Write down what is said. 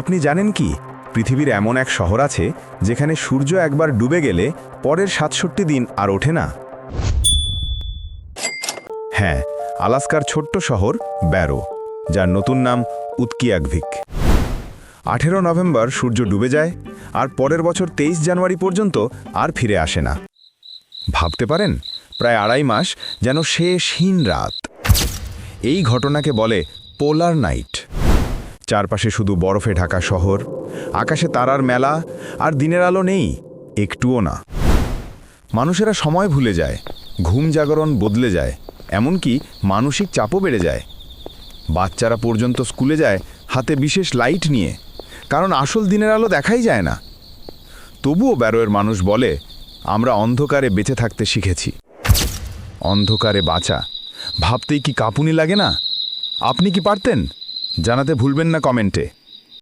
আপনি জানেন কি? পৃথিবীর এমন এক শহর আছে যেখানে সূর্য একবার ডুবে গেলে পরের সাতষট্টি দিন আর ওঠে না। হ্যাঁ আলাস্কার ছোট্ট শহর ব্যারো, যার নতুন নাম উৎকিয়াকভিক আঠেরো নভেম্বর সূর্য ডুবে যায় আর পরের বছর তেইশ জানুয়ারি পর্যন্ত আর ফিরে আসে না। ভাবতে পারেন, প্রায় আড়াই মাস যেন শেষহীন রাত। এই ঘটনাকে বলে পোলার নাইট। চারপাশে শুধু বরফে ঢাকা শহর, আকাশে তারার মেলা, আর দিনের আলো নেই, একটুও না। মানুষেরা সময় ভুলে যায়, ঘুম জাগরণ বদলে যায়, এমনকি মানসিক চাপও বেড়ে যায়। বাচ্চারা পর্যন্ত স্কুলে যায়, হাতে বিশেষ লাইট নিয়ে, কারণ আসল দিনের আলো দেখাই যায় না। তবুও ব্যারোয়ের মানুষ বলে, আমরা অন্ধকারে বেঁচে থাকতে শিখেছি। অন্ধকারে বাঁচা। ভাবতেই কি কাঁপুনি লাগে না? আপনি কি পারতেন? জানাতে ভুলবেন না কমেন্টে।